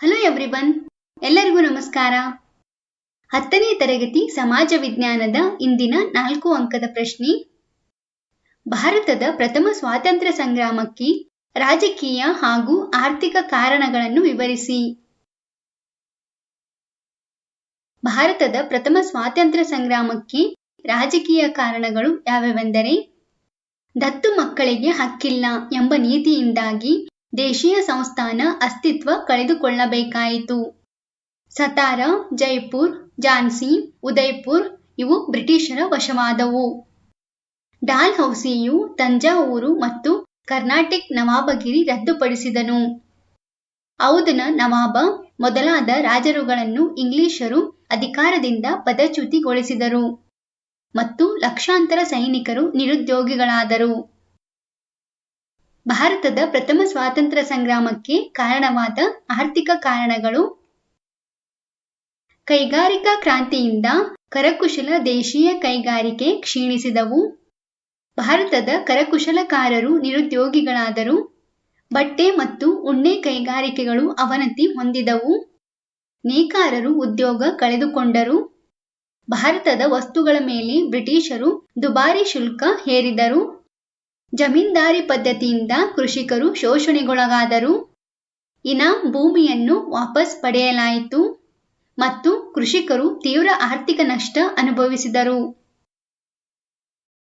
Hello everyone ಎಲ್ಲರಿಗೂ ನಮಸ್ಕಾರ. ಹತ್ತನೇ ತರಗತಿ ಸಮಾಜ ವಿಜ್ಞಾನದ ಇಂದಿನ ನಾಲ್ಕು ಅಂಕದ ಪ್ರಶ್ನೆ. ಭಾರತದ ಪ್ರಥಮ ಸ್ವಾತಂತ್ರ್ಯ ಸಂಗ್ರಾಮಕ್ಕೆ ರಾಜಕೀಯ ಹಾಗೂ ಆರ್ಥಿಕ ಕಾರಣಗಳನ್ನು ವಿವರಿಸಿ. ಭಾರತದ ಪ್ರಥಮ ಸ್ವಾತಂತ್ರ್ಯ ಸಂಗ್ರಾಮಕ್ಕೆ ರಾಜಕೀಯ ಕಾರಣಗಳು ಯಾವ್ಯಾವೆಂದರೆ, ದತ್ತು ಮಕ್ಕಳಿಗೆ ಹಕ್ಕಿಲ್ಲ ಎಂಬ ನೀತಿಯಿಂದಾಗಿ ದೇಶೀಯ ಸಂಸ್ಥಾನ ಅಸ್ತಿತ್ವ ಕಳೆದುಕೊಳ್ಳಬೇಕಾಯಿತು. ಸತಾರ, ಜೈಪುರ್ ಝಾನ್ಸಿ ಉದಯ್ಪುರ್ ಇವು ಬ್ರಿಟಿಷರ ವಶವಾದವು. ಡಾಲ್ ಹೌಸಿಯು ತಂಜಾವೂರು ಮತ್ತು ಕರ್ನಾಟಿಕ್ ನವಾಬಗಿರಿ ರದ್ದುಪಡಿಸಿದನು. ಔದನ ನವಾಬ ಮೊದಲಾದ ರಾಜರುಗಳನ್ನು ಇಂಗ್ಲಿಷರು ಅಧಿಕಾರದಿಂದ ಪದಚ್ಯುತಿಗೊಳಿಸಿದರು ಮತ್ತು ಲಕ್ಷಾಂತರ ಸೈನಿಕರು ನಿರುದ್ಯೋಗಿಗಳಾದರು. ಭಾರತದ ಪ್ರಥಮ ಸ್ವಾತಂತ್ರ್ಯ ಸಂಗ್ರಾಮಕ್ಕೆ ಕಾರಣವಾದ ಆರ್ಥಿಕ ಕಾರಣಗಳು. ಕೈಗಾರಿಕಾ ಕ್ರಾಂತಿಯಿಂದ ಕರಕುಶಲ ದೇಶೀಯ ಕೈಗಾರಿಕೆ ಕ್ಷೀಣಿಸಿದವು. ಭಾರತದ ಕರಕುಶಲಕಾರರು, ನಿರುದ್ಯೋಗಿಗಳಾದರು. ಬಟ್ಟೆ ಮತ್ತು ಉಣ್ಣೆ ಕೈಗಾರಿಕೆಗಳು ಅವನತಿ ಹೊಂದಿದವು. ನೇಕಾರರು ಉದ್ಯೋಗ ಕಳೆದುಕೊಂಡರು. ಭಾರತದ ವಸ್ತುಗಳ ಮೇಲೆ ಬ್ರಿಟಿಷರು ದುಬಾರಿ ಶುಲ್ಕ ಹೇರಿದರು. ಜಮೀನ್ದಾರಿ ಪದ್ಧತಿಯಿಂದ ಕೃಷಿಕರು ಶೋಷಣೆಗೊಳಗಾದರು. ಇನಾಂ ಭೂಮಿಯನ್ನು ವಾಪಸ್ ಪಡೆಯಲಾಯಿತು ಮತ್ತು ಕೃಷಿಕರು ತೀವ್ರ ಆರ್ಥಿಕ ನಷ್ಟ ಅನುಭವಿಸಿದರು.